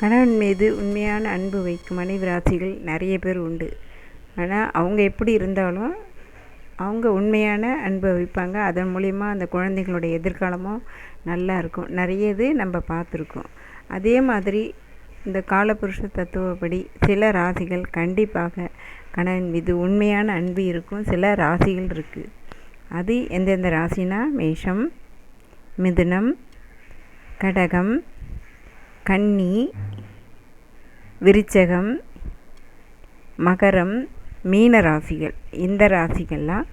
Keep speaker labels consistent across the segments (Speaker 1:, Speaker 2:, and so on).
Speaker 1: கணவன் மீது உண்மையான அன்பு வைக்கும் மனைவி ராசிகள் நிறைய பேர் உண்டு. ஆனால் அவங்க எப்படி இருந்தாலும் அவங்க உண்மையான அன்பை வைப்பாங்க. அதன் மூலிமா அந்த குழந்தைங்களுடைய எதிர்காலமும் நல்லா இருக்கும். நிறைய இது நம்ம பார்த்துருக்கோம். அதே மாதிரி இந்த காலபுருஷ தத்துவப்படி சில ராசிகள் கண்டிப்பாக கணவன் மீது உண்மையான அன்பு இருக்கும். சில ராசிகள் இருக்குது அது எந்தெந்த ராசினா? மேஷம் மிதுனம் கடகம் கன்னி விருச்சகம் மகரம் மீன ராசிகள். இந்த ராசிகள்லாம்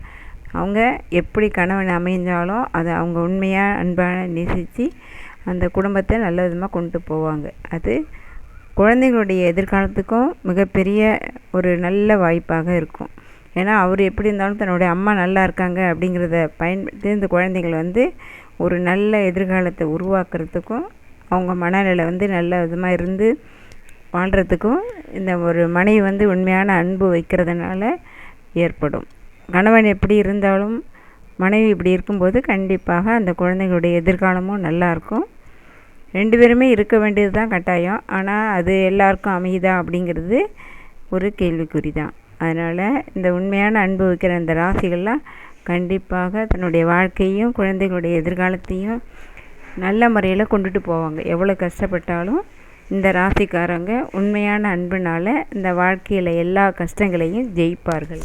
Speaker 1: அவங்க எப்படி கணவன் அமைஞ்சாலும் அதை அவங்க உண்மையாக அன்பான நேசித்து அந்த குடும்பத்தை நல்ல விதமாக கொண்டு போவாங்க. அது குழந்தைங்களுடைய எதிர்காலத்துக்கும் மிகப்பெரிய ஒரு நல்ல வாய்ப்பாக இருக்கும். ஏன்னா அவர் எப்படி இருந்தாலும் தன்னுடைய அம்மா நல்லா இருக்காங்க அப்படிங்கிறத பயன்படுத்தி இந்த குழந்தைகள் வந்து ஒரு நல்ல எதிர்காலத்தை உருவாக்குறதுக்கும் அவங்க மனநிலை வந்து நல்ல விதமாக இருந்து வாழ்கிறதுக்கும் இந்த ஒரு மனைவி வந்து உண்மையான அன்பு வைக்கிறதுனால ஏற்படும். கணவன் எப்படி இருந்தாலும் மனைவி இப்படி இருக்கும்போது கண்டிப்பாக அந்த குழந்தைங்களுடைய எதிர்காலமும் நல்லாயிருக்கும் ரெண்டு பேருமே இருக்க வேண்டியது தான் கட்டாயம். ஆனால் அது எல்லாருக்கும் அமையுதா அப்படிங்கிறது ஒரு கேள்விக்குறி தான் அதனால் இந்த உண்மையான அன்பு வைக்கிற இந்த ராசிகள்லாம் கண்டிப்பாக தன்னுடைய வாழ்க்கையும் குழந்தைகளுடைய எதிர்காலத்தையும் நல்ல முறையில் கொண்டுட்டு போவாங்க. எவ்வளோ கஷ்டப்பட்டாலும் இந்த ராசிக்காரங்க உண்மையான அன்புனால் இந்த வாழ்க்கையில் எல்லா கஷ்டங்களையும் ஜெயிப்பார்கள்.